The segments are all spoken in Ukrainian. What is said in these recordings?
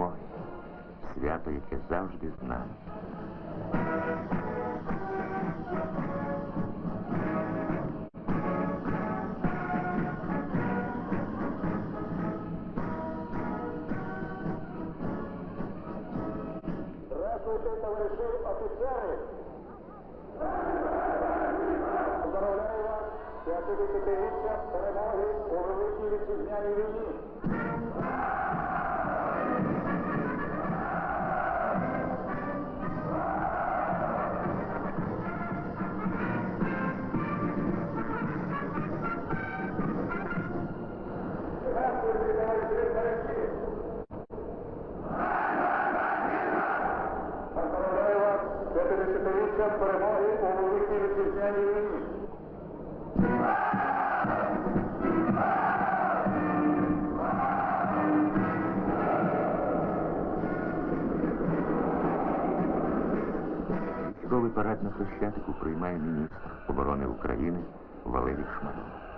перемоги, свято, яке завжди з нами. Здравствуйте, товариші офіцери! Поздравляю вас 50-річчям перемоги у Великій Вітчизняній війні. Парад на Хрещатику приймає міністр оборони України Валерій Шмаров.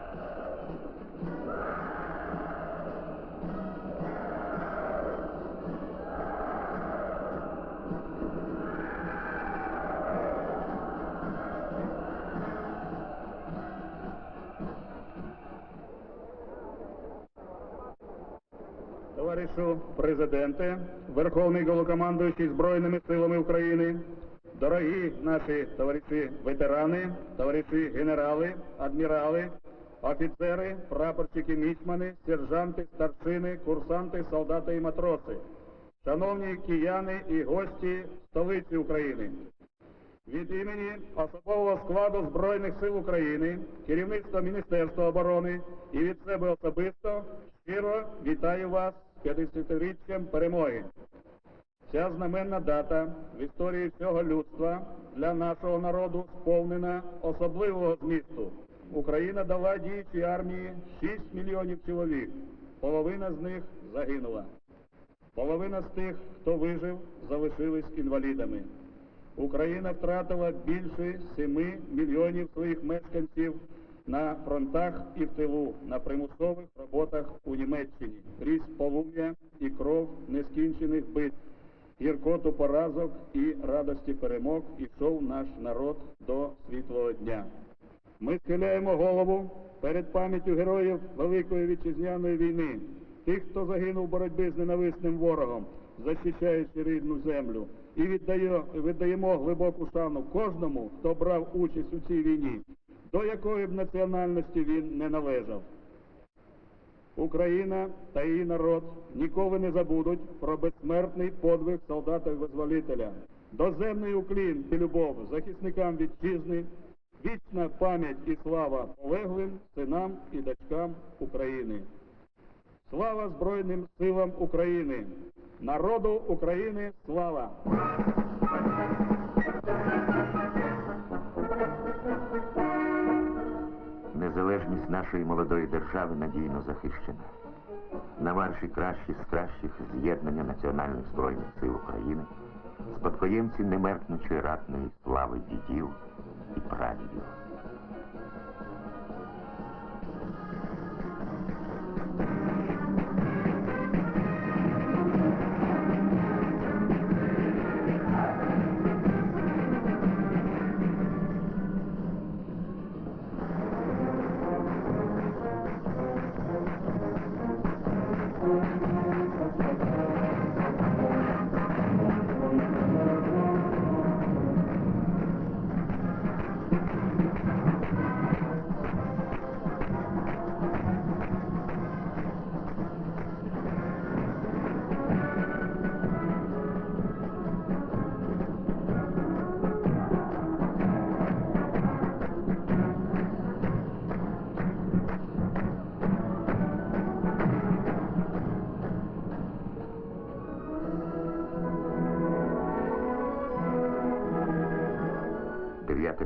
Товаришу президенте, Верховний Головнокомандуючий Збройними силами України, дорогі наші товариші ветерани, товариші генерали, адмірали, офіцери, прапорщики, мічмани, сержанти, старшини, курсанти, солдати і матроси, шановні кияни і гості столиці України. Від імені особового складу Збройних сил України, керівництва Міністерства оборони і від себе особисто щиро вітаю вас 50-річчям перемоги. Ця знаменна дата в історії всього людства для нашого народу сповнена особливого змісту. Україна дала діючій армії 6 мільйонів чоловік. Половина з них загинула. Половина з тих, хто вижив, залишились інвалідами. Україна втратила більше 7 мільйонів своїх мешканців на фронтах і в тилу, на примусових роботах у Німеччині, крізь полум'я і кров нескінчених битв, гіркоту поразок і радості перемог ішов наш народ до світлого дня. Ми схиляємо голову перед пам'яттю героїв Великої вітчизняної війни, тих, хто загинув в боротьбі з ненависним ворогом, захищаючи рідну землю, і віддає, віддаємо глибоку шану кожному, хто брав участь у цій війні, до якої б національності він не належав. Україна та її народ ніколи не забудуть про безсмертний подвиг солдата-визволителя, доземний уклін і любов захисникам вітчизни, вічна пам'ять і слава полеглим синам і дочкам України. Слава Збройним силам України! Народу України слава! Незалежність нашої молодої держави надійно захищена. На марші кращі з кращих з'єднання Національних збройних сил України, спадкоємці немеркнучої ратної слави дідів і прадідів.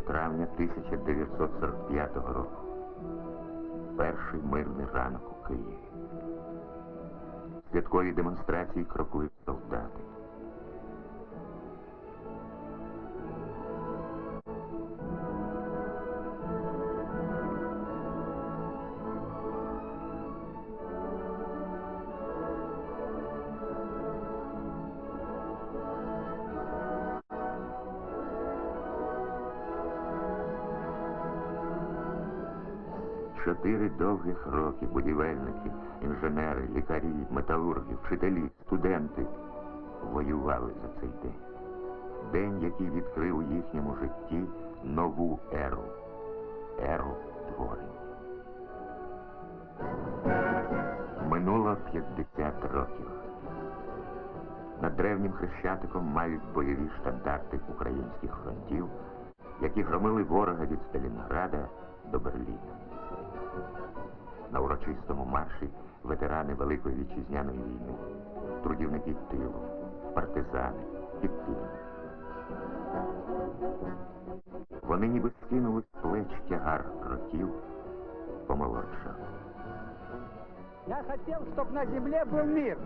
Травня 1945 року. Перший мирний ранок у Києві. Святкові демонстрації крокують солдати. Чотири довгих роки будівельники, інженери, лікарі, металурги, вчителі, студенти воювали за цей день. День, який відкрив у їхньому житті нову еру еру творення. Минуло 50 років. Над древнім хрещатиком мають бойові штандарти українських фронтів, які громили ворога від Сталінграда до Берліна. На урочистому марші ветерани Великої вітчизняної війни, трудівники тилу, партизани, підпільники. Вони ніби скинули з плеч тягар років, помолодшали. Я хотел, чтобы на земле был мир,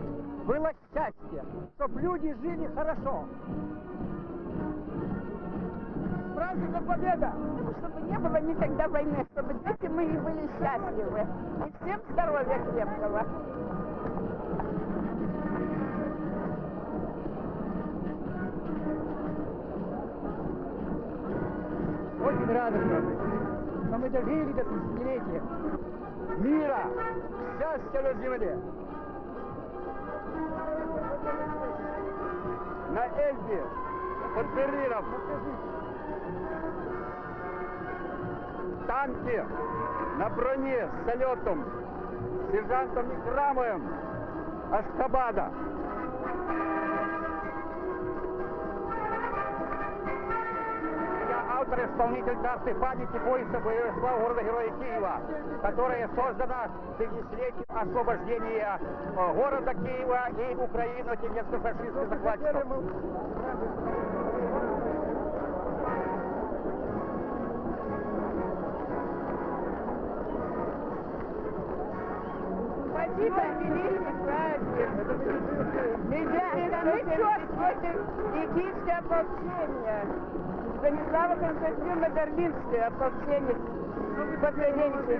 было счастье, чтобы люди жили хорошо. С праздником Победа! чтобы не было никогда войны, чтобы дети мои были счастливы. И всем здоровья крепкого. Очень радостно, что мы дожили до тысячелетия мира, счастья на земле. На Эльбе, под Берлином, танки на броне с салютом, сержантом Некрамовым, Ашхабада. Я автор-исполнитель карты памяти пояса боевых слав города Героя Киева, которая создана в тысячелетие освобождения э, города Киева и Украины от немецко-фашистских захватчиков. Спасибо, великий праздник. Это мы чувствуем египетское ополчение. Станислава Константиновна Берлинское ополчение. Подведенцы.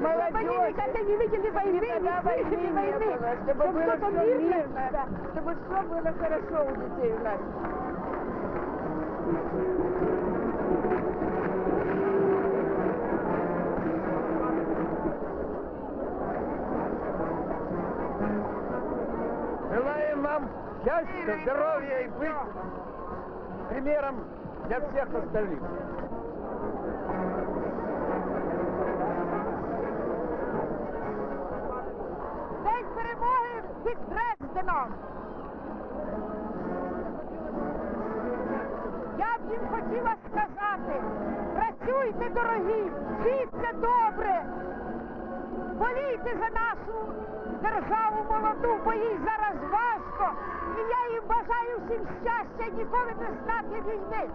Молодежь. никогда не видели войны, не слышали войны. чтобы Чтобы было все мирно, мирно, да. чтобы все было хорошо у детей у нас. Счастья, здоровья и быть примером для всех остальных. День перемоги під Дрезденом. Я б їм хотіла сказати, працюйте, дорогі, вчіться добре, болійте за нашу державу молоду, бо їй зараз важко. І я їм бажаю всім щастя ніколи не знати війни.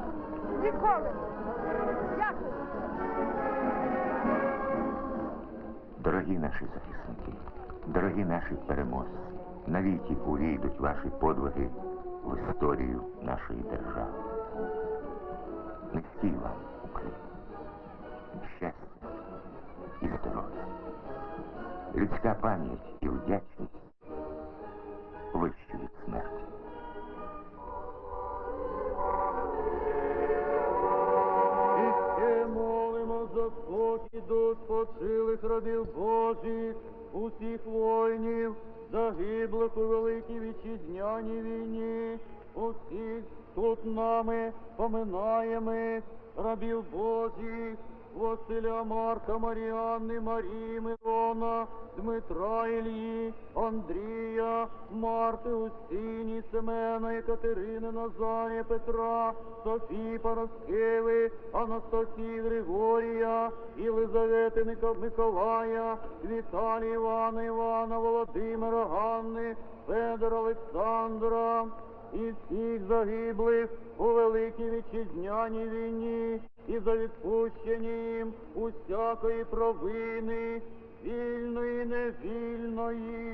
Ніколи. Дякую. Дорогі наші захисники, дорогі наші переможці, навіки увійдуть ваші подвиги в історію нашої держави. Низький вам Україна, щастя і здоров'я, людська пам'ять і вдячність вищі від смерті. І ще молимо за спокій до спочилих родів Божих, усіх воїнів, загиблих у великій вітчизняній війні, усіх тут нами поминаємо рабів Божих, Василя Марка, Маріанни, Марії, Мирона, Дмитра Ілії, Андрія, Марти, Устині, Семена, Екатерини, Назарія, Петра, Софії Параскеви, Анастасії Григорія, Єлизавети Миколая, Віталія Івана, Івана, Володимира, Ганни, Федора, Олександра, і всіх загиблих у великій вітчизняній війні, і за відпущенням усякої провини, вільної, невільної.